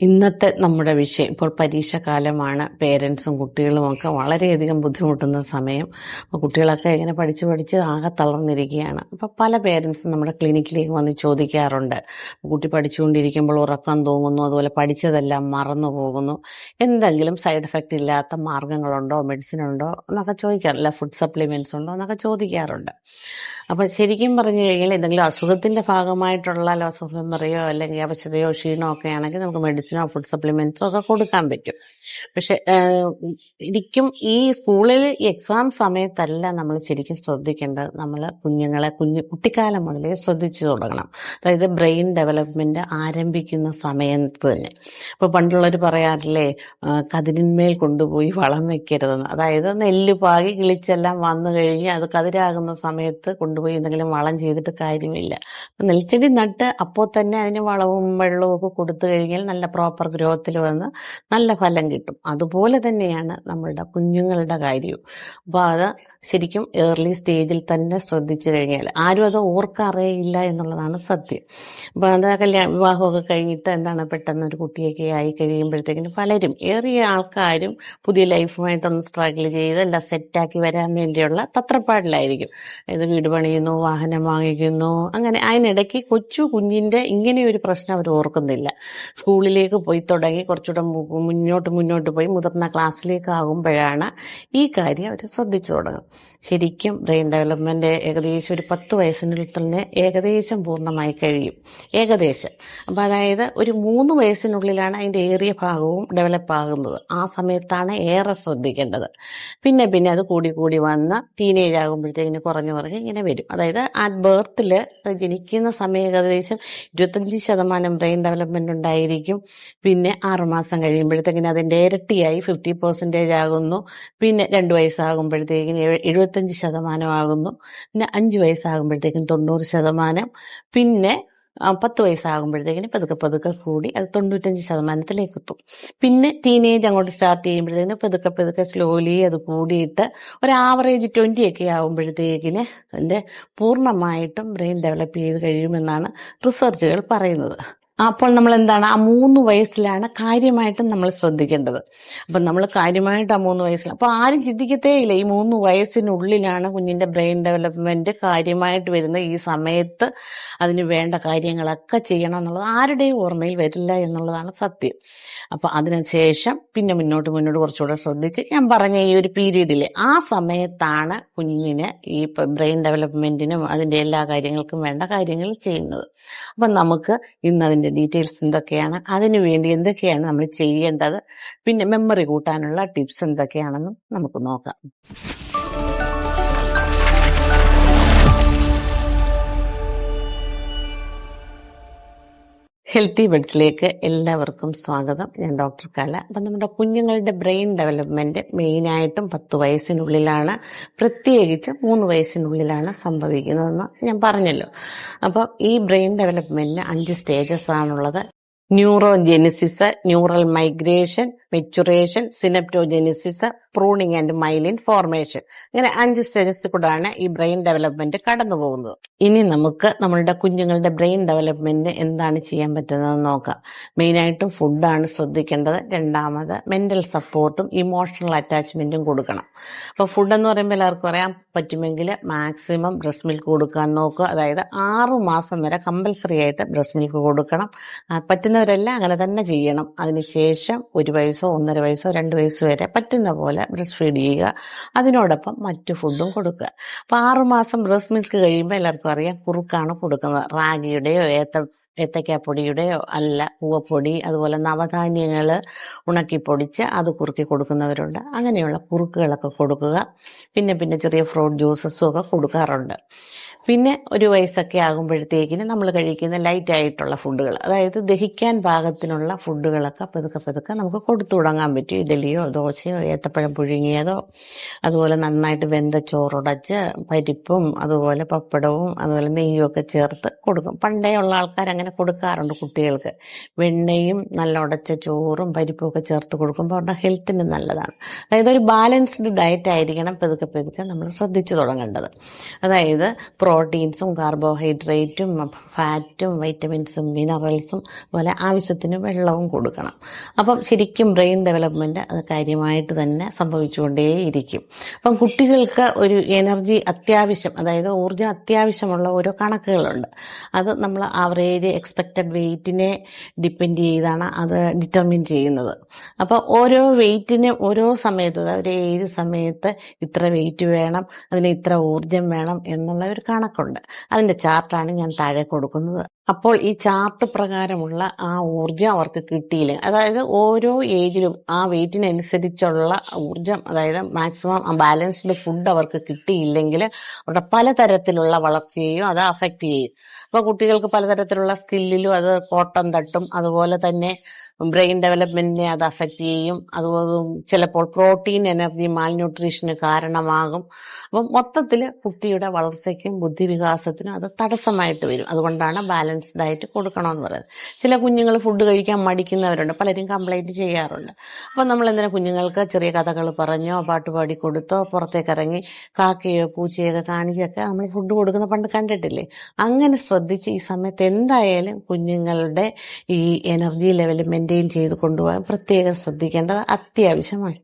ഇന്നത്തെ നമ്മുടെ വിഷയം ഇപ്പോൾ പരീക്ഷ കാലമാണ് പേരൻസും കുട്ടികളും ഒക്കെ വളരെയധികം ബുദ്ധിമുട്ടുന്ന സമയം. കുട്ടികളൊക്കെ ഇങ്ങനെ പഠിച്ച് പഠിച്ച് ആകെ തളർന്നിരിക്കുകയാണ്. അപ്പോൾ പല പേരൻസും നമ്മുടെ ക്ലിനിക്കിലേക്ക് വന്ന് ചോദിക്കാറുണ്ട്. കുട്ടി പഠിച്ചുകൊണ്ടിരിക്കുമ്പോൾ ഉറക്കം തോന്നുന്നു അതുപോലെ പഠിച്ചതെല്ലാം മറന്നു പോകുന്നു. എന്തെങ്കിലും സൈഡ് എഫക്റ്റ് ഇല്ലാത്ത മാർഗങ്ങളുണ്ടോ മെഡിസിൻ ഉണ്ടോ എന്നൊക്കെ ചോദിക്കാറില്ല ഫുഡ് സപ്ലിമെന്റ്സ് ഉണ്ടോ എന്നൊക്കെ ചോദിക്കാറുണ്ട്. അപ്പോൾ ശരിക്കും പറഞ്ഞു കഴിഞ്ഞാൽ എന്തെങ്കിലും അസുഖത്തിന്റെ ഭാഗമായിട്ടുള്ള ലോസ് ഓഫ് മെമ്മറിയോ അല്ലെങ്കിൽ അവശതയോ ക്ഷീണമോ ഒക്കെ ആണെങ്കിൽ നമുക്ക് മെഡിസിനോ ഫുഡ് സപ്ലിമെന്റ്സോ ഒക്കെ കൊടുക്കാൻ പറ്റും. പക്ഷെ ഇരിക്കും ഈ സ്കൂളിൽ എക്സാം സമയത്തല്ല നമ്മൾ ശരിക്കും ശ്രദ്ധിക്കേണ്ടത്. നമ്മൾ കുഞ്ഞുങ്ങളെ കുഞ്ഞു കുട്ടിക്കാലം മുതലേ ശ്രദ്ധിച്ചു തുടങ്ങണം. അതായത് ബ്രെയിൻ ഡെവലപ്മെന്റ് ആരംഭിക്കുന്ന സമയത്ത് തന്നെ. ഇപ്പോൾ പണ്ടുള്ളവർ പറയാറില്ലേ കതിരിന്മേൽ കൊണ്ടുപോയി വളം വെക്കരുതെന്ന്. അതായത് നെല്ല് പാകി കിളിച്ചെല്ലാം വന്നു കഴിഞ്ഞ് അത് കതിരാകുന്ന സമയത്ത് കൊണ്ടുപോയി എന്തെങ്കിലും വളം ചെയ്തിട്ട് കാര്യമില്ല. നെൽച്ചെടി നട്ട് അപ്പോൾ തന്നെ അതിന് വളവും വെള്ളവും ഒക്കെ കൊടുത്തു കഴിഞ്ഞാൽ നല്ല പ്രോപ്പർ ഗ്രോത്തിൽ വന്ന് നല്ല ഫലം കിട്ടും. അതുപോലെ തന്നെയാണ് നമ്മളുടെ കുഞ്ഞുങ്ങളുടെ കാര്യവും. അപ്പോൾ അത് ശരിക്കും ഏർലി സ്റ്റേജിൽ തന്നെ ശ്രദ്ധിച്ചു കഴിഞ്ഞാൽ ആരും അത് ഓർക്കറിയില്ല എന്നുള്ളതാണ് സത്യം. അപ്പോൾ അത് കല്യാണ വിവാഹമൊക്കെ കഴിഞ്ഞിട്ട് എന്താണ് പെട്ടെന്ന് ഒരു കുട്ടിയൊക്കെ ആയി കഴിയുമ്പോഴത്തേക്കിന് പലരും ഏറിയ ആൾക്കാരും പുതിയ ലൈഫുമായിട്ടൊന്ന് സ്ട്രഗിൾ ചെയ്ത് എല്ലാം സെറ്റാക്കി വരാൻ വേണ്ടിയുള്ള തത്രപ്പാടിലായിരിക്കും. ഇത് വീട് പണിയുന്നു വാഹനം വാങ്ങിക്കുന്നു അങ്ങനെ അതിനിടയ്ക്ക് കൊച്ചു കുഞ്ഞിന്റെ ഇങ്ങനെ ഒരു പ്രശ്നം അവർ ഓർക്കുന്നില്ല. സ്കൂളിലേക്ക് പോയി തുടങ്ങി കുറച്ചുകൂടെ മുന്നോട്ട് മുന്നോട്ട് പോയി മുതിർന്ന ക്ലാസ്സിലേക്ക് ആകുമ്പോഴാണ് ഈ കാര്യം അവർ ശ്രദ്ധിച്ചു തുടങ്ങും ശരിക്കും ബ്രെയിൻ ഡെവലപ്മെന്റ് ഏകദേശം ഒരു പത്ത് വയസ്സിനുള്ളിൽ തന്നെ ഏകദേശം പൂർണമായി കഴിയും. ഏകദേശം. അപ്പം അതായത് ഒരു മൂന്ന് വയസ്സിനുള്ളിലാണ് അതിന്റെ ഏറിയ ഭാഗവും ഡെവലപ്പ് ആകുന്നത്. ആ സമയത്താണ് ഏറെ ശ്രദ്ധിക്കേണ്ടത്. പിന്നെ പിന്നെ അത് കൂടി കൂടി വന്ന് ടീനേജ് ആകുമ്പോഴത്തേക്കിന് കുറഞ്ഞു കുറഞ്ഞ് ഇങ്ങനെ വരും. അതായത് ആ ബർത്തിൽ ജനിക്കുന്ന സമയം ഏകദേശം ഇരുപത്തഞ്ച് ശതമാനം ബ്രെയിൻ ഡെവലപ്മെന്റ് ഉണ്ടായിരിക്കും. പിന്നെ ആറുമാസം കഴിയുമ്പോഴത്തേക്കിന് അതിന്റെ ഇരട്ടിയായി ഫിഫ്റ്റി പെർസെന്റേജ് ആകുന്നു. പിന്നെ രണ്ട് വയസ്സാകുമ്പോഴത്തേക്കിന് എഴു- എഴുപത്തഞ്ച് ശതമാനം ആകുന്നു പിന്നെ അഞ്ച് വയസ്സാകുമ്പോഴത്തേക്കും തൊണ്ണൂറ് ശതമാനം. പിന്നെ പത്ത് വയസ്സാകുമ്പോഴത്തേക്കിന് പതുക്കെ പതുക്കെ കൂടി അത് തൊണ്ണൂറ്റഞ്ച് ശതമാനത്തിലേക്ക് എത്തും. പിന്നെ ടീനേജ് അങ്ങോട്ട് സ്റ്റാർട്ട് ചെയ്യുമ്പോഴത്തേക്കിന് പതുക്കെ പതുക്കെ സ്ലോലി അത് കൂടിയിട്ട് ഒരു ആവറേജ് ട്വന്റി ഒക്കെ ആകുമ്പോഴത്തേക്കിന് അതിന്റെ പൂർണമായിട്ടും ബ്രെയിൻ ഡെവലപ്പ് ചെയ്ത് കഴിയുമെന്നാണ് റിസർച്ചുകൾ പറയുന്നത്. അപ്പോൾ നമ്മൾ എന്താണ് ആ മൂന്ന് വയസ്സിലാണ് കാര്യമായിട്ടും നമ്മൾ ശ്രദ്ധിക്കേണ്ടത്. അപ്പം നമ്മൾ കാര്യമായിട്ട് ആ മൂന്ന് വയസ്സിൽ അപ്പോൾ ആരും ചിന്തിക്കത്തേ ഇല്ല ഈ മൂന്ന് വയസ്സിനുള്ളിലാണ് കുഞ്ഞിന്റെ ബ്രെയിൻ ഡെവലപ്മെന്റ് കാര്യമായിട്ട് വരുന്ന ഈ സമയത്ത് അതിന് വേണ്ട കാര്യങ്ങളൊക്കെ ചെയ്യണം എന്നുള്ളത് ആരുടെയും ഓർമ്മയിൽ വരില്ല എന്നുള്ളതാണ് സത്യം. അപ്പം അതിനുശേഷം പിന്നെ മുന്നോട്ട് മുന്നോട്ട് കുറച്ചുകൂടെ ശ്രദ്ധിച്ച് ഞാൻ പറഞ്ഞ ഈ ഒരു പീരീഡിൽ ആ സമയത്താണ് കുഞ്ഞിന് ഈ ബ്രെയിൻ ഡെവലപ്മെന്റിനും അതിന്റെ എല്ലാ കാര്യങ്ങൾക്കും വേണ്ട കാര്യങ്ങൾ ചെയ്യുന്നത്. അപ്പം നമുക്ക് ഇന്ന് അതിന്റെ ഡീറ്റെയിൽസ് എന്തൊക്കെയാണ് അതിനു വേണ്ടി എന്തൊക്കെയാണ് നമ്മൾ ചെയ്യേണ്ടത് പിന്നെ മെമ്മറി കൂട്ടാനുള്ള ടിപ്സ് എന്തൊക്കെയാണെന്നും നമുക്ക് നോക്കാം. ഹെൽത്തി ബെഡ്സിലേക്ക് എല്ലാവർക്കും സ്വാഗതം. ഞാൻ ഡോക്ടർ കല. അപ്പം നമ്മുടെ കുഞ്ഞുങ്ങളുടെ ബ്രെയിൻ ഡെവലപ്മെന്റ് മെയിനായിട്ടും പത്ത് വയസ്സിനുള്ളിലാണ് പ്രത്യേകിച്ച് മൂന്ന് വയസ്സിനുള്ളിലാണ് സംഭവിക്കുന്നതെന്ന് ഞാൻ പറഞ്ഞല്ലോ. അപ്പോൾ ഈ ബ്രെയിൻ ഡെവലപ്മെന്റിന് അഞ്ച് സ്റ്റേജസ് ആണുള്ളത്. Neurogenesis neural migration maturation synaptogenesis pruning and myelin formation ഇങ്ങനെ അഞ്ച് സ്റ്റേജസ് കൂടാണ് ഈ ബ്രെയിൻ ഡെവലപ്മെന്റ് കടന്നു പോകുന്നത്. ഇനി നമുക്ക് നമ്മളുടെ കുഞ്ഞുങ്ങളുടെ ബ്രെയിൻ ഡെവലപ്മെന്റ് എന്താണ് ചെയ്യാൻ പറ്റുന്നത് നോക്കാം. മെയിനായിട്ടും ഫുഡാണ് ശ്രദ്ധിക്കേണ്ടത്. രണ്ടാമത് മെന്റൽ സപ്പോർട്ടും ഇമോഷണൽ അറ്റാച്ച്മെന്റും കൊടുക്കണം. അപ്പോൾ ഫുഡ് എന്ന് പറയുമ്പോൾ എല്ലാവർക്കും അറിയാം. പറ്റുമെങ്കിൽ മാക്സിമം ബ്രസ്റ്റ് മിൽക്ക് കൊടുക്കാൻ നോക്കുക. അതായത് ആറു മാസം വരെ കമ്പൽസറി ആയിട്ട് ബ്രസ്റ്റ് മിൽക്ക് കൊടുക്കണം. പറ്റുന്നവരെല്ലാം അങ്ങനെ തന്നെ ചെയ്യണം. അതിനുശേഷം ഒരു വയസ്സോ ഒന്നര വയസ്സോ രണ്ട് വയസ്സ് വരെ പറ്റുന്ന പോലെ ബ്രസ്റ്റ് ഫീഡ് ചെയ്യുക. അതിനോടൊപ്പം മറ്റു ഫുഡും കൊടുക്കുക. അപ്പൊ ആറുമാസം ബ്രസ്റ്റ് മിൽക്ക് കഴിയുമ്പോൾ എല്ലാവർക്കും അറിയാം കുറുക്കാണ് കൊടുക്കുന്നത്. റാഗിയുടെയോ ഏത്ത ഏത്തക്കാപ്പൊടിയുടെയോ അല്ല പൂവപ്പൊടി അതുപോലെ നവധാന്യങ്ങൾ ഉണക്കി പൊടിച്ച് അത് കുറുക്കി കൊടുക്കുന്നവരുണ്ട്. അങ്ങനെയുള്ള കുറുക്കുകളൊക്കെ കൊടുക്കുക. പിന്നെ പിന്നെ ചെറിയ ഫ്രൂട്ട് ജ്യൂസസും ഒക്കെ കൊടുക്കാറുണ്ട്. പിന്നെ ഒരു വയസ്സൊക്കെ ആകുമ്പോഴത്തേക്കിന് നമ്മൾ കഴിക്കുന്ന ലൈറ്റ് ആയിട്ടുള്ള ഫുഡുകൾ അതായത് ദഹിക്കാൻ പാകത്തിനുള്ള ഫുഡുകളൊക്കെ പതുക്കെ പതുക്കെ നമുക്ക് കൊടുത്തു തുടങ്ങാൻ പറ്റും. ഇഡലിയോ ദോശയോ ഏത്തപ്പഴം പുഴുങ്ങിയതോ അതുപോലെ നന്നായിട്ട് വെന്ത ചോറുടച്ച് പരിപ്പും അതുപോലെ പപ്പടവും അതുപോലെ നെയ്യും ഒക്കെ ചേർത്ത് കൊടുക്കും. പണ്ടേ ഉള്ള ആൾക്കാർ അങ്ങനെ അങ്ങനെ കൊടുക്കാറുണ്ട് കുട്ടികൾക്ക്. വെണ്ണയും നല്ല ഉടച്ച ചോറും പരിപ്പും ഒക്കെ ചേർത്ത് കൊടുക്കുമ്പോൾ അവരുടെ ഹെൽത്തിന് നല്ലതാണ്. അതായത് ഒരു ബാലൻസ്ഡ് ഡയറ്റ് ആയിരിക്കണം പെതുക്കെ പെതുക്കെ നമ്മൾ ശ്രദ്ധിച്ചു തുടങ്ങേണ്ടത്. അതായത് പ്രോട്ടീൻസും കാർബോഹൈഡ്രേറ്റും ഫാറ്റും വൈറ്റമിൻസും മിനറൽസും പോലെ ആവശ്യത്തിന് വെള്ളവും കൊടുക്കണം. അപ്പം ശരിക്കും ബ്രെയിൻ ഡെവലപ്മെന്റ് അത് കാര്യമായിട്ട് തന്നെ സംഭവിച്ചുകൊണ്ടേയിരിക്കും. അപ്പം കുട്ടികൾക്ക് ഒരു എനർജി അത്യാവശ്യം അതായത് ഊർജം അത്യാവശ്യമുള്ള ഓരോ കണക്കുകളുണ്ട്. അത് നമ്മൾ ആവറേജ് എക്സ്പെക്റ്റഡ് വെയിറ്റിനെ ഡിപ്പെൻഡ് ചെയ്താണ് അത് ഡിറ്റർമിൻ ചെയ്യുന്നത്. അപ്പോൾ ഓരോ വെയ്റ്റിന് ഓരോ സമയത്തും അതായത് ഏത് സമയത്ത് ഇത്ര വെയിറ്റ് വേണം അതിന് ഇത്ര ഊർജം വേണം എന്നുള്ള ഒരു കണക്കുണ്ട്. അതിന്റെ ചാർട്ടാണ് ഞാൻ താഴെ കൊടുക്കുന്നത്. അപ്പോൾ ഈ ചാർട്ട് പ്രകാരമുള്ള ആ ഊർജം അവർക്ക് കിട്ടിയില്ല. അതായത് ഓരോ ഏജിലും ആ വെയിറ്റിനനുസരിച്ചുള്ള ഊർജം അതായത് മാക്സിമം ബാലൻസ്ഡ് ഫുഡ് അവർക്ക് കിട്ടിയില്ലെങ്കിൽ അവരുടെ പലതരത്തിലുള്ള വളർച്ചയെയും അത് അഫക്റ്റ് ചെയ്യും. അപ്പൊ കുട്ടികൾക്ക് പലതരത്തിലുള്ള സ്കില്ലിലും അത് കോട്ടം തട്ടും അതുപോലെ തന്നെ ബ്രെയിൻ ഡെവലപ്മെന്റിനെ അത് അഫക്റ്റ് ചെയ്യും. അതുപോലെ ചിലപ്പോൾ പ്രോട്ടീൻ എനർജി മാൽന്യൂട്രീഷന് കാരണമാകും. അപ്പം മൊത്തത്തിൽ കുട്ടിയുടെ വളർച്ചയ്ക്കും ബുദ്ധിവികാസത്തിനും അത് തടസ്സമായിട്ട് വരും. അതുകൊണ്ടാണ് ബാലൻസ്ഡ് ഡയറ്റ് കൊടുക്കണമെന്ന് പറയുന്നത്. ചില കുഞ്ഞുങ്ങൾ ഫുഡ് കഴിക്കാൻ മടിക്കുന്നവരുണ്ട്. പലരും കംപ്ലൈന്റ് ചെയ്യാറുണ്ട്. അപ്പം നമ്മൾ എന്തിനാ കുഞ്ഞുങ്ങൾക്ക് ചെറിയ കഥകൾ പറഞ്ഞോ പാട്ട് പാടി കൊടുത്തോ പുറത്തേക്ക് ഇറങ്ങി കാക്കയോ പൂച്ചയൊക്കെ കാണിച്ചൊക്കെ നമ്മൾ ഫുഡ് കൊടുക്കുന്ന പണ്ട് കണ്ടിട്ടില്ലേ? അങ്ങനെ ശ്രദ്ധിച്ച് ഈ സമയത്ത് എന്തായാലും കുഞ്ഞുങ്ങളുടെ ഈ എനർജി ലെവൽ മെയിന്റെയിൻ ചെയ്ത് കൊണ്ടുപോകാൻ പ്രത്യേകം ശ്രദ്ധിക്കേണ്ടത് അത്യാവശ്യമാണ്.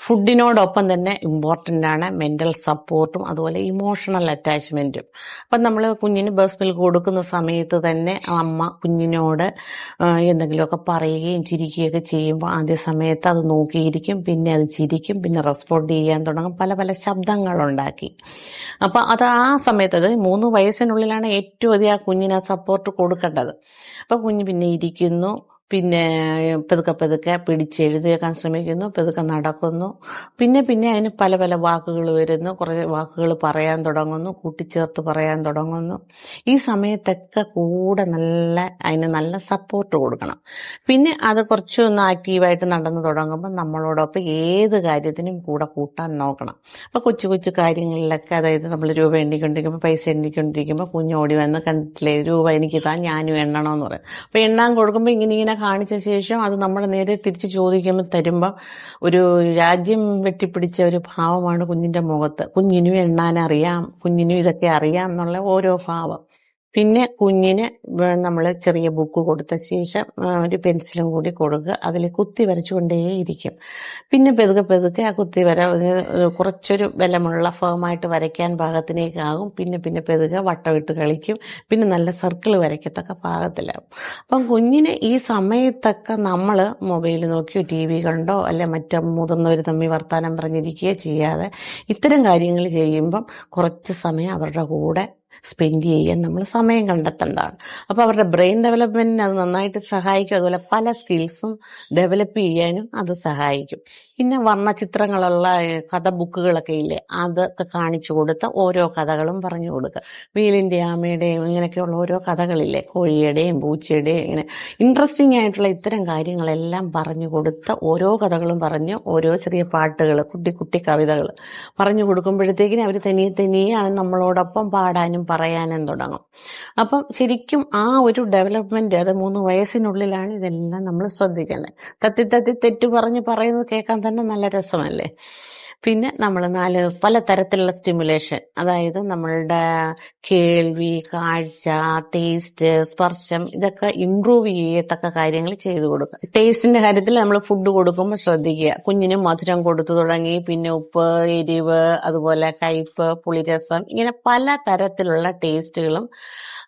ഫുഡിനോടൊപ്പം തന്നെ ഇമ്പോർട്ടന്റ് ആണ് മെന്റൽ സപ്പോർട്ടും അതുപോലെ ഇമോഷണൽ അറ്റാച്ച്മെന്റും അപ്പം നമ്മൾ കുഞ്ഞിന് ബസ് മിൽക്ക് കൊടുക്കുന്ന സമയത്ത് തന്നെ അമ്മ കുഞ്ഞിനോട് എന്തെങ്കിലുമൊക്കെ പറയുകയും ചിരിക്കുകയൊക്കെ ചെയ്യുമ്പോൾ ആദ്യ സമയത്ത് അത് നോക്കിയിരിക്കും പിന്നെ അത് ചിരിക്കും പിന്നെ റെസ്പോണ്ട് ചെയ്യാൻ തുടങ്ങും. പല പല ശബ്ദങ്ങളുണ്ടാക്കി. അപ്പം അത് ആ സമയത്ത് അത് മൂന്ന് വയസ്സിനുള്ളിലാണ് ഏറ്റവും അധികം ആ കുഞ്ഞിന് ആ സപ്പോർട്ട് കൊടുക്കേണ്ടത്. അപ്പം കുഞ്ഞ് പിന്നെ ഇരിക്കുന്നു. പിന്നെ പെതുക്കെ പെതുക്കെ പിടിച്ചെഴുതിയേക്കാൻ ശ്രമിക്കുന്നു പെതുക്കെ നടക്കുന്നു. പിന്നെ പിന്നെ അതിന് പല പല വാക്കുകൾ വരുന്നു. കുറേ വാക്കുകൾ പറയാൻ തുടങ്ങുന്നു കൂട്ടിച്ചേർത്ത് പറയാൻ തുടങ്ങുന്നു. ഈ സമയത്തൊക്കെ കൂടെ നല്ല അതിന് നല്ല സപ്പോർട്ട് കൊടുക്കണം. പിന്നെ അത് കുറച്ചൊന്ന് ആക്റ്റീവായിട്ട് നടന്നു തുടങ്ങുമ്പോൾ നമ്മളോടൊപ്പം ഏത് കാര്യത്തിനും കൂടെ കൂട്ടാൻ നോക്കണം. അപ്പോൾ കൊച്ചു കൊച്ചു കാര്യങ്ങളിലൊക്കെ അതായത് നമ്മൾ രൂപ എണ്ണിക്കൊണ്ടിരിക്കുമ്പോൾ പൈസ എണ്ണിക്കൊണ്ടിരിക്കുമ്പോൾ കുഞ്ഞോടി വന്ന് കണ്ടിട്ടില്ലേ രൂപ എനിക്ക് താ ഞാനും എണ്ണണമെന്ന് പറയും. അപ്പോൾ എണ്ണാൻ കൊടുക്കുമ്പോൾ ഇങ്ങനെ ഇങ്ങനെ കാണിച്ച ശേഷം അത് നമ്മൾ നേരെ തിരിച്ച് ചോദിക്കുമ്പോൾ തരുമ്പോൾ ഒരു രാജ്യം വെട്ടിപ്പിടിച്ച ഒരു ഭാവമാണ് കുഞ്ഞിന്റെ മുഖത്ത്. കുഞ്ഞിനും എണ്ണാൻ അറിയാം കുഞ്ഞിനും ഇതൊക്കെ അറിയാം എന്നുള്ള ഓരോ ഭാവം. പിന്നെ കുഞ്ഞിന് നമ്മൾ ചെറിയ ബുക്ക് കൊടുത്ത ശേഷം ഒരു പെൻസിലും കൂടി കൊടുക്കുക. അതിൽ കുത്തി വരച്ചുകൊണ്ടേയിരിക്കും. പിന്നെ പെതുക്കെ പെതുക്കെ ആ കുത്തി വര കുറച്ചൊരു ബലമുള്ള ഫേമായിട്ട് വരയ്ക്കാൻ പാകത്തിനേക്കാകും പിന്നെ പിന്നെ പെതുക്കെ വട്ടമിട്ട് കളിക്കും. പിന്നെ നല്ല സർക്കിൾ വരയ്ക്കത്തക്ക പാകത്തിലാകും. അപ്പം കുഞ്ഞിന് ഈ സമയത്തൊക്കെ നമ്മൾ മൊബൈൽ നോക്കിയോ ടി വി കണ്ടോ അല്ലെ മറ്റു മുതിർന്നവർ തമ്മിൽ വർത്താനം പറഞ്ഞിരിക്കുകയോ ചെയ്യാതെ ഇത്തരം കാര്യങ്ങൾ ചെയ്യുമ്പം കുറച്ച് സമയം അവരുടെ കൂടെ സ്പെൻഡ് ചെയ്യാൻ നമ്മൾ സമയം കണ്ടെത്തേണ്ടതാണ്. അപ്പോൾ അവരുടെ ബ്രെയിൻ ഡെവലപ്മെന്റിന് അത് നന്നായിട്ട് സഹായിക്കും. അതുപോലെ പല സ്കിൽസും ഡെവലപ്പ് ചെയ്യാനും അത് സഹായിക്കും. പിന്നെ വർണചിത്രങ്ങളുള്ള ചിത്രങ്ങളുള്ള കഥ ബുക്കുകളൊക്കെ ഇല്ലേ അതൊക്കെ കാണിച്ചു കൊടുത്ത് ഓരോ കഥകളും പറഞ്ഞു കൊടുക്കുക. വീലിന്റെ ആമയുടെയും ഇങ്ങനെയൊക്കെയുള്ള ഓരോ കഥകളില്ലേ കോഴിയുടെയും പൂച്ചയുടെയും ഇങ്ങനെ ഇൻട്രസ്റ്റിംഗ് ആയിട്ടുള്ള ഇത്തരം കാര്യങ്ങളെല്ലാം പറഞ്ഞു കൊടുത്ത് ഓരോ കഥകളും പറഞ്ഞ് ഓരോ ചെറിയ പാട്ടുകൾ കുട്ടി കുട്ടി കവിതകൾ പറഞ്ഞു കൊടുക്കുമ്പോഴത്തേക്കിനും അവർ തനിയെ തനിയെ നമ്മളോടൊപ്പം പാടാനും പറയാനും തുടങ്ങും. അപ്പം ശരിക്കും ആ ഒരു ഡെവലപ്മെന്റ് അത് മൂന്ന് വയസ്സിനുള്ളിലാണ് ഇതെല്ലാം നമ്മൾ ശ്രദ്ധിക്കേണ്ടത്. തത്തി തത്തി തെറ്റ് പറഞ്ഞ് പറയുന്നത് കേൾക്കാൻ തന്നെ നല്ല രസമല്ലേ? പിന്നെ നമ്മൾ നാല് പലതരത്തിലുള്ള സ്റ്റിമുലേഷൻ അതായത് നമ്മളുടെ കേൾവി കാഴ്ച ടേസ്റ്റ് സ്പർശം ഇതൊക്കെ ഇംപ്രൂവ് ചെയ്യത്തക്ക കാര്യങ്ങൾ ചെയ്തു കൊടുക്കുക ടേസ്റ്റിന്റെ കാര്യത്തിൽ നമ്മൾ ഫുഡ് കൊടുക്കുമ്പോൾ ശ്രദ്ധിക്കുക. കുഞ്ഞിന് മധുരം കൊടുത്തു തുടങ്ങി. പിന്നെ ഉപ്പ് എരിവ് അതുപോലെ കയ്പ് പുളിരസം ഇങ്ങനെ പല തരത്തിലുള്ള ടേസ്റ്റുകളും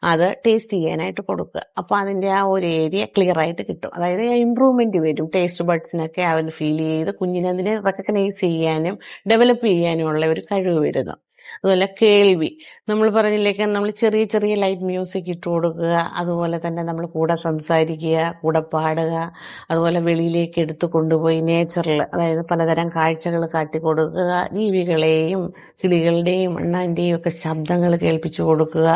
അത് ടേസ്റ്റ് ചെയ്യാനായിട്ട് കൊടുക്കുക. അപ്പോൾ അതിന്റെ ആ ഒരു ഏരിയ ക്ലിയർ ആയിട്ട് കിട്ടും. അതായത് ഇമ്പ്രൂവ്മെന്റ് വരും. ടേസ്റ്റ് ബഡ്സിനൊക്കെ അവർ ഫീൽ ചെയ്ത് കുഞ്ഞിനതിനെ റെക്കഗ്നൈസ് ചെയ്യാനും ഡെവലപ്പ് ചെയ്യാനും ഉള്ള ഒരു കഴിവ് വരുന്നു. അതുപോലെ കേൾവി. നമ്മൾ പറഞ്ഞില്ലേക്ക് നമ്മൾ ചെറിയ ചെറിയ ലൈറ്റ് മ്യൂസിക് ഇട്ട് കൊടുക്കുക അതുപോലെ തന്നെ നമ്മൾ കൂടെ സംസാരിക്കുക കൂടെ പാടുക അതുപോലെ വെളിയിലേക്ക് എടുത്തു കൊണ്ടുപോയി നേച്ചറിൽ അതായത് പലതരം കാഴ്ചകൾ കാട്ടിക്കൊടുക്കുക ജീവികളെയും കിളികളുടെയും അണ്ണാന്റെയും ഒക്കെ ശബ്ദങ്ങൾ കേൾപ്പിച്ചു കൊടുക്കുക.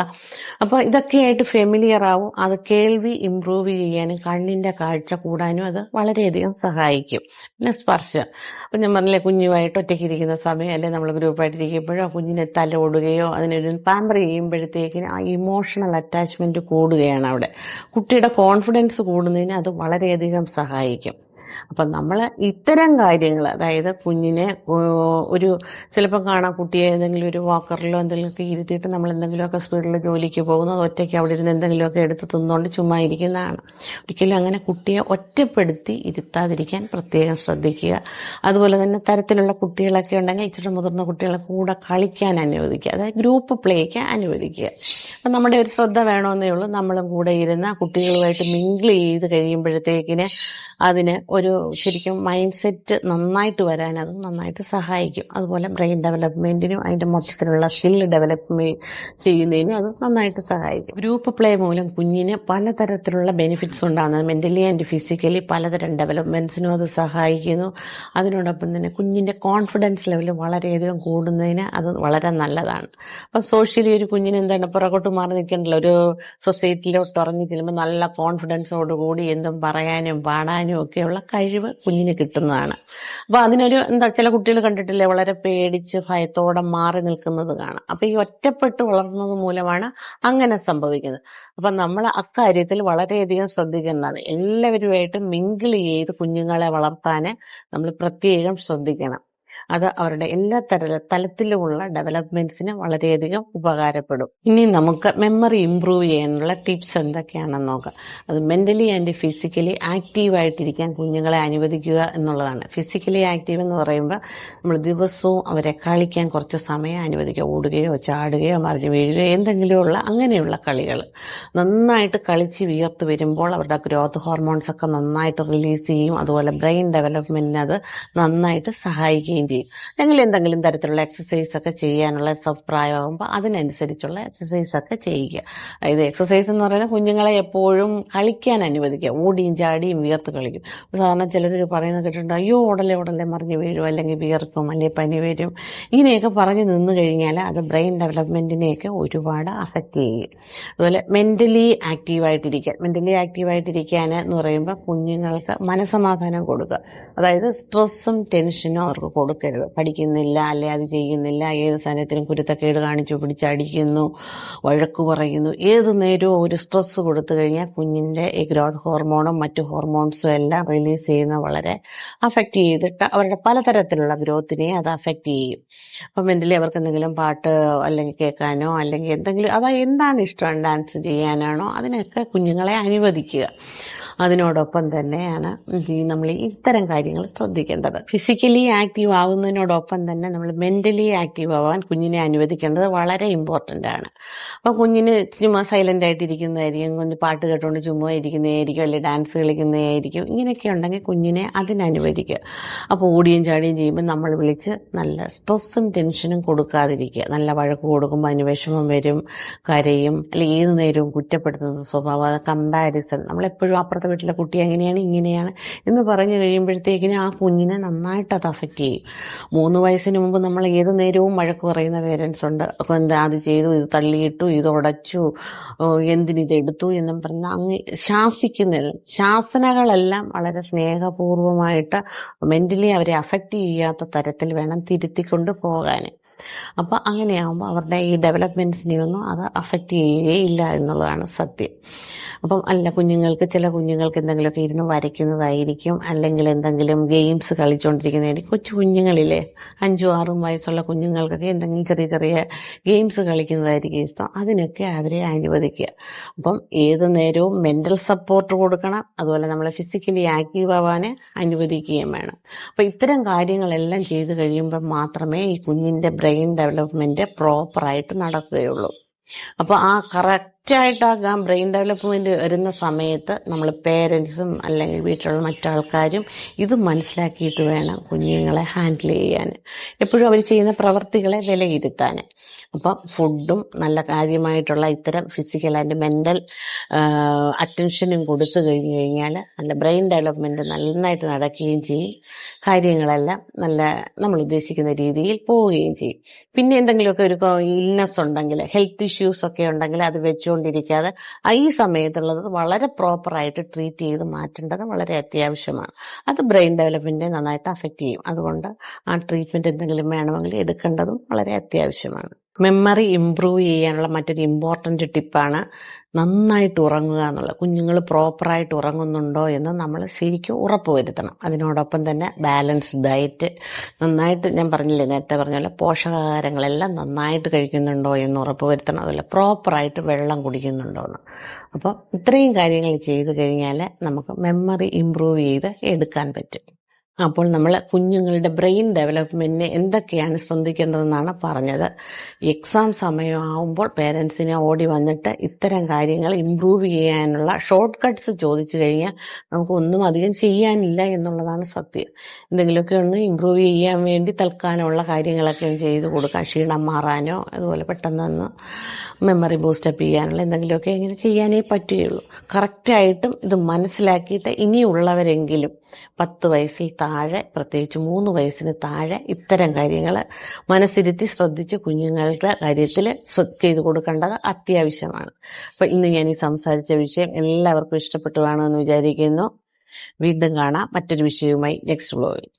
അപ്പോൾ ഇതൊക്കെയായിട്ട് ഫെമിലിയർ ആവും. അത് കേൾവി ഇമ്പ്രൂവ് ചെയ്യാനും കണ്ണിന്റെ കാഴ്ച കൂടാനും അത് വളരെയധികം സഹായിക്കും. പിന്നെ സ്പർശം. അപ്പം ഞാൻ പറഞ്ഞില്ലേ കുഞ്ഞുമായിട്ട് ഒറ്റയ്ക്ക് ഇരിക്കുന്ന സമയം അല്ലെ നമ്മൾ ഗ്രൂപ്പായിട്ട് ഇരിക്കുമ്പോഴോ കുഞ്ഞിനെ തലോടുകയോ അതിനൊരു പാമ്പർ ചെയ്യുമ്പോഴത്തേക്കിന് ആ ഇമോഷണൽ അറ്റാച്ച്മെന്റ് കൂടുകയാണ് അവിടെ. കുട്ടിയുടെ കോൺഫിഡൻസ് കൂടുന്നതിന് അത് വളരെയധികം സഹായിക്കും. അപ്പം നമ്മൾ ഇത്തരം കാര്യങ്ങൾ അതായത് കുഞ്ഞിനെ ഒരു ചിലപ്പോൾ കാണാം കുട്ടിയെ ഏതെങ്കിലും ഒരു വാക്കറിലോ എന്തെങ്കിലുമൊക്കെ ഇരുത്തിയിട്ട് നമ്മൾ എന്തെങ്കിലുമൊക്കെ സ്പീഡിൽ ജോലിക്ക് പോകുന്നത് ഒറ്റയ്ക്ക് അവിടെ ഇരുന്ന് എന്തെങ്കിലുമൊക്കെ എടുത്ത് തിന്നുകൊണ്ട് ചുമ്മാ ഇരിക്കുന്നതാണ്. ഒരിക്കലും അങ്ങനെ കുട്ടിയെ ഒറ്റപ്പെടുത്തി ഇരുത്താതിരിക്കാൻ പ്രത്യേകം ശ്രദ്ധിക്കുക. അതുപോലെ തന്നെ തരത്തിലുള്ള കുട്ടികളൊക്കെ ഉണ്ടെങ്കിൽ ഇച്ചിരി മുതിർന്ന കുട്ടികളെ കൂടെ കളിക്കാൻ അനുവദിക്കുക. അതായത് ഗ്രൂപ്പ് പ്ലേക്ക് അനുവദിക്കുക. അപ്പം നമ്മുടെ ഒരു ശ്രദ്ധ വേണമെന്നേ ഉള്ളൂ. നമ്മളും കൂടെ ഇരുന്ന് കുട്ടികളുമായിട്ട് മിങ്കിൾ ചെയ്ത് കഴിയുമ്പോഴത്തേക്കിന് അതിന് ഒരു ശരിക്കും മൈൻഡ് സെറ്റ് നന്നായിട്ട് വരാൻ അത് നന്നായിട്ട് സഹായിക്കും. അതുപോലെ ബ്രെയിൻ ഡെവലപ്മെന്റിനും അതിന്റെ മൊത്തത്തിലുള്ള സ്കിൽ ഡെവലപ്മെന്റ് ചെയ്യുന്നതിനും അത് നന്നായിട്ട് സഹായിക്കും. ഗ്രൂപ്പ് പ്ലേ മൂലം കുഞ്ഞിന് പലതരത്തിലുള്ള ബെനിഫിറ്റ്സ് ഉണ്ടാകുന്നത് മെന്റലി ആൻഡ് ഫിസിക്കലി പലതരം ഡെവലപ്മെന്റ്സിനും അത് സഹായിക്കുന്നു. അതിനോടൊപ്പം തന്നെ കുഞ്ഞിന്റെ കോൺഫിഡൻസ് ലെവൽ വളരെയധികം കൂടുന്നതിന് അത് വളരെ നല്ലതാണ്. അപ്പം സോഷ്യലി ഒരു കുഞ്ഞിന് എന്താണ് പുറകോട്ട് മാറി നിൽക്കണ്ടല്ലോ ഒരു സൊസൈറ്റിയിലോട്ട് ഇറങ്ങി ചെല്ലുമ്പോൾ നല്ല കോൺഫിഡൻസോടുകൂടി എന്തും പറയാനും പാടാനും ഒക്കെയുള്ള കഴിവ് കുഞ്ഞിന് കിട്ടുന്നതാണ്. അപ്പോൾ അതിനൊരു എന്താ ചില കുട്ടികൾ കണ്ടിട്ടില്ലേ വളരെ പേടിച്ച് ഭയത്തോടെ മാറി നിൽക്കുന്നത് കാണാം. അപ്പൊ ഈ ഒറ്റപ്പെട്ട് വളർന്നത് മൂലമാണ് അങ്ങനെ സംഭവിക്കുന്നത്. അപ്പൊ നമ്മൾ അക്കാര്യത്തിൽ വളരെയധികം ശ്രദ്ധിക്കേണ്ടതാണ്. എല്ലാവരുമായിട്ട് മിങ്കിൾ ചെയ്ത് കുഞ്ഞുങ്ങളെ വളർത്താൻ നമ്മൾ പ്രത്യേകം ശ്രദ്ധിക്കണം. അത് അവരുടെ എല്ലാ തര തലത്തിലുമുള്ള ഡെവലപ്മെന്റ്സിന് വളരെയധികം ഉപകാരപ്പെടും. ഇനി നമുക്ക് മെമ്മറി ഇംപ്രൂവ് ചെയ്യാനുള്ള ടിപ്സ് എന്തൊക്കെയാണെന്ന് നോക്കാം. അത് മെന്റലി ആൻഡ് ഫിസിക്കലി ആക്റ്റീവായിട്ടിരിക്കാൻ കുഞ്ഞുങ്ങളെ അനുവദിക്കുക എന്നുള്ളതാണ്. ഫിസിക്കലി ആക്റ്റീവ് എന്ന് പറയുമ്പോൾ നമ്മൾ ദിവസവും അവരെ കളിക്കാൻ കുറച്ച് സമയം അനുവദിക്കുക. ഓടുകയോ ചാടുകയോ മറിഞ്ഞു വീഴുകയോ എന്തെങ്കിലുമുള്ള അങ്ങനെയുള്ള കളികൾ നന്നായിട്ട് കളിച്ച് വിയർത്ത് വരുമ്പോൾ അവരുടെ ഗ്രോത്ത് ഹോർമോൺസ് ഒക്കെ നന്നായിട്ട് റിലീസ് ചെയ്യും. അതുപോലെ ബ്രെയിൻ ഡെവലപ്മെന്റിന് അത് നന്നായിട്ട് സഹായിക്കുകയും ചെയ്യും. അല്ലെങ്കിൽ എന്തെങ്കിലും തരത്തിലുള്ള എക്സസൈസ് ഒക്കെ ചെയ്യാനുള്ള പ്രായമാകുമ്പോൾ അതിനനുസരിച്ചുള്ള എക്സസൈസ് ഒക്കെ ചെയ്യുക. അതായത് എക്സസൈസ് എന്ന് പറയുന്നത് കുഞ്ഞുങ്ങളെ എപ്പോഴും കളിക്കാൻ അനുവദിക്കുക. ഓടിയും ചാടിയും വിയർത്ത് കളിക്കും. സാധാരണ ചിലർ പറയുന്നത് കേട്ടിട്ടുണ്ട്? അയ്യോ ഉടലെ ഉടലെ മറിഞ്ഞു വീഴും അല്ലെങ്കിൽ വിയർക്കും അല്ലെങ്കിൽ പനി വരും. ഇങ്ങനെയൊക്കെ പറഞ്ഞ് നിന്ന് കഴിഞ്ഞാൽ അത് ബ്രെയിൻ ഡെവലപ്മെന്റിനെയൊക്കെ ഒരുപാട് അഫക്റ്റ് ചെയ്യും. അതുപോലെ മെന്റലി ആക്റ്റീവായിട്ടിരിക്കാൻ മെന്റലി ആക്റ്റീവായിട്ടിരിക്കാൻ എന്ന് പറയുമ്പോൾ കുഞ്ഞുങ്ങൾക്ക് മനസമാധാനം കൊടുക്കുക. അതായത് സ്ട്രെസ്സും ടെൻഷനും അവർക്ക് കൊടുക്കരുത് പഠിക്കുന്നില്ല അല്ലെ അത് ചെയ്യുന്നില്ല ഏത് സാധനത്തിനും കുരുത്തക്കേട് കാണിച്ചു പിടിച്ചടിക്കുന്നു വഴക്കു പറയുന്നു ഏത് നേരവും ഒരു സ്ട്രെസ് കൊടുത്തു കഴിഞ്ഞാൽ കുഞ്ഞിന്റെ ഈ ഗ്രോത്ത് ഹോർമോണും മറ്റു ഹോർമോൺസും എല്ലാം റിലീസ് ചെയ്യുന്ന വളരെ അഫക്റ്റ് ചെയ്തിട്ട് അവരുടെ പലതരത്തിലുള്ള ഗ്രോത്തിനെ അത് അഫക്റ്റ് ചെയ്യും. അപ്പം മെന്റലി അവർക്ക് എന്തെങ്കിലും പാട്ട് അല്ലെങ്കിൽ കേൾക്കാനോ അല്ലെങ്കിൽ എന്തെങ്കിലും അതാ എന്താണ് ഇഷ്ടം ഡാൻസ് ചെയ്യാനാണോ അതിനൊക്കെ കുഞ്ഞുങ്ങളെ അനുവദിക്കുക. അതിനോടൊപ്പം തന്നെയാണ് നമ്മൾ ഇത്തരം കാര്യങ്ങൾ ശ്രദ്ധിക്കേണ്ടത്. ഫിസിക്കലി ആക്റ്റീവ് ആവുന്നതിനോടൊപ്പം തന്നെ നമ്മൾ മെന്റലി ആക്റ്റീവ് ആവാൻ കുഞ്ഞിനെ അനുവദിക്കേണ്ടത് വളരെ ഇമ്പോർട്ടന്റ് ആണ്. അപ്പോൾ കുഞ്ഞിന് ചുമ്മാ സൈലന്റ് ആയിട്ടിരിക്കുന്നതായിരിക്കും കുഞ്ഞ് പാട്ട് കേട്ടുകൊണ്ട് ചുമ്മാ ഇരിക്കുന്നതായിരിക്കും അല്ലെങ്കിൽ ഡാൻസ് കളിക്കുന്നതായിരിക്കും ഇങ്ങനെയൊക്കെ ഉണ്ടെങ്കിൽ കുഞ്ഞിനെ അതിനനുവദിക്കുക. അപ്പോൾ ഓടിയും ചാടിയും ചെയ്യുമ്പോൾ നമ്മൾ വിളിച്ച് നല്ല സ്ട്രെസ്സും ടെൻഷനും കൊടുക്കാതിരിക്കുക. നല്ല വഴക്ക് കൊടുക്കുമ്പോൾ അതിന് വിഷമം വരും കരയും അല്ലെങ്കിൽ ഏത് നേരവും കുറ്റപ്പെടുത്തുന്ന സ്വഭാവം കമ്പാരിസൺ നമ്മളെപ്പോഴും അപ്പുറത്തെ വീട്ടിലെ കുട്ടി എങ്ങനെയാണ് ഇങ്ങനെയാണ് എന്ന് പറഞ്ഞു കഴിയുമ്പോഴത്തേക്കിന് ആ കുഞ്ഞിനെ നന്നായിട്ട് അത് അഫക്റ്റ് ചെയ്യും. മൂന്ന് വയസ്സിന് മുമ്പ് നമ്മൾ ഏത് നേരവും വഴക്ക് പറയുന്ന പേരൻസ് ഉണ്ട്. അപ്പോൾ എന്താ അത് ചെയ്തു ഇത് തള്ളിയിട്ടു ഇത് ഉടച്ചു എന്തിനെടുത്തു എന്നും പറഞ്ഞ് അങ്ങ് ശാസിക്കുന്നതിനും ശാസനകളെല്ലാം വളരെ സ്നേഹപൂർവമായിട്ട് മെന്റലി അവരെ അഫക്റ്റ് ചെയ്യാത്ത തരത്തിൽ വേണം തിരുത്തിക്കൊണ്ട് പോകാൻ അപ്പൊ അങ്ങനെയാകുമ്പോൾ അവരുടെ ഈ ഡെവലപ്മെന്റ്സിനെ ഒന്നും അത് അഫക്റ്റ് ചെയ്യുകയില്ല എന്നുള്ളതാണ് സത്യം. അപ്പം അല്ല കുഞ്ഞുങ്ങൾക്ക് ചില കുഞ്ഞുങ്ങൾക്ക് എന്തെങ്കിലുമൊക്കെ ഇരുന്ന് വരയ്ക്കുന്നതായിരിക്കും. അല്ലെങ്കിൽ എന്തെങ്കിലും ഗെയിംസ് കളിച്ചുകൊണ്ടിരിക്കുന്നതായിരിക്കും കൊച്ചു കുഞ്ഞുങ്ങളിലെ അഞ്ചും ആറും വയസ്സുള്ള കുഞ്ഞുങ്ങൾക്കൊക്കെ എന്തെങ്കിലും ചെറിയ ചെറിയ ഗെയിംസ് കളിക്കുന്നതായിരിക്കും ഇഷ്ടം. അതിനൊക്കെ അവരെ അനുവദിക്കുക. അപ്പം ഏത് നേരവും മെന്റൽ സപ്പോർട്ട് കൊടുക്കണം. അതുപോലെ നമ്മളെ ഫിസിക്കലി ആക്റ്റീവ് ആവാൻ അനുവദിക്കുകയും വേണം. അപ്പം ഇത്തരം കാര്യങ്ങളെല്ലാം ചെയ്തു കഴിയുമ്പോൾ മാത്രമേ ഈ കുഞ്ഞിന്റെ ബ്രെയിൻ ഡെവലപ്മെന്റ് പ്രോപ്പറായിട്ട് നടക്കുകയുള്ളൂ. അപ്പൊ ആ കറക്റ്റായിട്ട് ആ ബ്രെയിൻ ഡെവലപ്മെന്റ് വരുന്ന സമയത്ത് നമ്മൾ പേരൻസും അല്ലെങ്കിൽ വീട്ടിലുള്ള മറ്റാൾക്കാരും ഇത് മനസ്സിലാക്കിയിട്ട് വേണം കുഞ്ഞുങ്ങളെ ഹാൻഡിൽ ചെയ്യാൻ. എപ്പോഴും അവർ ചെയ്യുന്ന പ്രവർത്തികളെ വിലയിരുത്താൻ. അപ്പം ഫുഡും നല്ല കാര്യമായിട്ടുള്ള ഇത്തരം ഫിസിക്കൽ ആൻഡ് മെന്റൽ അറ്റൻഷനും കൊടുത്തു കഴിഞ്ഞു കഴിഞ്ഞാൽ നല്ല ബ്രെയിൻ ഡെവലപ്മെന്റ് നന്നായിട്ട് നടക്കുകയും ചെയ്യും. കാര്യങ്ങളെല്ലാം നല്ല നമ്മൾ ഉദ്ദേശിക്കുന്ന രീതിയിൽ പോവുകയും ചെയ്യും. പിന്നെ എന്തെങ്കിലുമൊക്കെ ഒരു ഇൽനെസ് ഉണ്ടെങ്കിൽ ഹെൽത്ത് ഇഷ്യൂസ് ഒക്കെ ഉണ്ടെങ്കിൽ അത് വെച്ചുകൊണ്ട് പഠിച്ചുകൊണ്ടിരിക്കാതെ ആ ഈ സമയത്തുള്ളത് വളരെ പ്രോപ്പറായിട്ട് ട്രീറ്റ് ചെയ്ത് മാറ്റേണ്ടത് വളരെ അത്യാവശ്യമാണ്. അത് ബ്രെയിൻ ഡെവലപ്മെന്റിനെ നന്നായിട്ട് അഫക്റ്റ് ചെയ്യും. അതുകൊണ്ട് ആ ട്രീറ്റ്മെന്റ് എന്തെങ്കിലും വേണമെങ്കിൽ എടുക്കേണ്ടതും വളരെ അത്യാവശ്യമാണ്. മെമ്മറി ഇംപ്രൂവ് ചെയ്യാനുള്ള മറ്റൊരു ഇമ്പോർട്ടന്റ് ടിപ്പാണ് നന്നായിട്ട് ഉറങ്ങുക എന്നുള്ളത്. കുഞ്ഞുങ്ങൾ പ്രോപ്പറായിട്ട് ഉറങ്ങുന്നുണ്ടോ എന്ന് നമ്മൾ ശരിക്കും ഉറപ്പ് വരുത്തണം. അതിനോടൊപ്പം തന്നെ ബാലൻസ്ഡ് ഡയറ്റ് നന്നായിട്ട് ഞാൻ പറഞ്ഞില്ലേ നേരത്തെ പറഞ്ഞ പോലെ പോഷകാഹാരങ്ങളെല്ലാം നന്നായിട്ട് കഴിക്കുന്നുണ്ടോ എന്ന് ഉറപ്പ് വരുത്തണം. അതുപോലെ പ്രോപ്പറായിട്ട് വെള്ളം കുടിക്കുന്നുണ്ടോ എന്ന്. അപ്പോൾ ഇത്രയും കാര്യങ്ങൾ ചെയ്ത് കഴിഞ്ഞാൽ നമുക്ക് മെമ്മറി ഇംപ്രൂവ് ചെയ്ത് എടുക്കാൻ പറ്റും. അപ്പോൾ നമ്മൾ കുഞ്ഞുങ്ങളുടെ ബ്രെയിൻ ഡെവലപ്മെന്റിന് എന്തൊക്കെയാണ് ശ്രദ്ധിക്കേണ്ടതെന്നാണ് പറഞ്ഞത്. എക്സാം സമയമാകുമ്പോൾ പേരൻസിനെ ഓടി വന്നിട്ട് ഇത്തരം കാര്യങ്ങൾ ഇമ്പ്രൂവ് ചെയ്യാനുള്ള ഷോർട്ട് കട്ട്സ് ചോദിച്ചു കഴിഞ്ഞാൽ നമുക്ക് ഒന്നും അധികം ചെയ്യാനില്ല എന്നുള്ളതാണ് സത്യം. എന്തെങ്കിലുമൊക്കെ ഒന്ന് ഇമ്പ്രൂവ് ചെയ്യാൻ വേണ്ടി തൽക്കാലമുള്ള കാര്യങ്ങളൊക്കെ ഒന്ന് ചെയ്ത് കൊടുക്കാം. ക്ഷീണം മാറാനോ അതുപോലെ പെട്ടെന്നൊന്ന് മെമ്മറി ബൂസ്റ്റപ്പ് ചെയ്യാനുള്ള എന്തെങ്കിലുമൊക്കെ ഇങ്ങനെ ചെയ്യാനേ പറ്റുകയുള്ളൂ. കറക്റ്റായിട്ടും ഇത് മനസ്സിലാക്കിയിട്ട് ഇനിയുള്ളവരെങ്കിലും പത്ത് വയസ്സിൽ താഴെ പ്രത്യേകിച്ച് മൂന്ന് വയസ്സിന് താഴെ ഇത്തരം കാര്യങ്ങൾ മനസ്സിരുത്തി ശ്രദ്ധിച്ച് കുഞ്ഞുങ്ങളുടെ കാര്യത്തിൽ ചെയ്തു കൊടുക്കേണ്ടത് അത്യാവശ്യമാണ്. അപ്പം ഇന്ന് ഞാൻ ഈ സംസാരിച്ച വിഷയം എല്ലാവർക്കും ഇഷ്ടപ്പെട്ടു കാണുമെന്ന് വിചാരിക്കുന്നു. വീണ്ടും കാണാം. മറ്റൊരു വിഷയവുമായി നെക്സ്റ്റ് ബ്ലോഗിൽ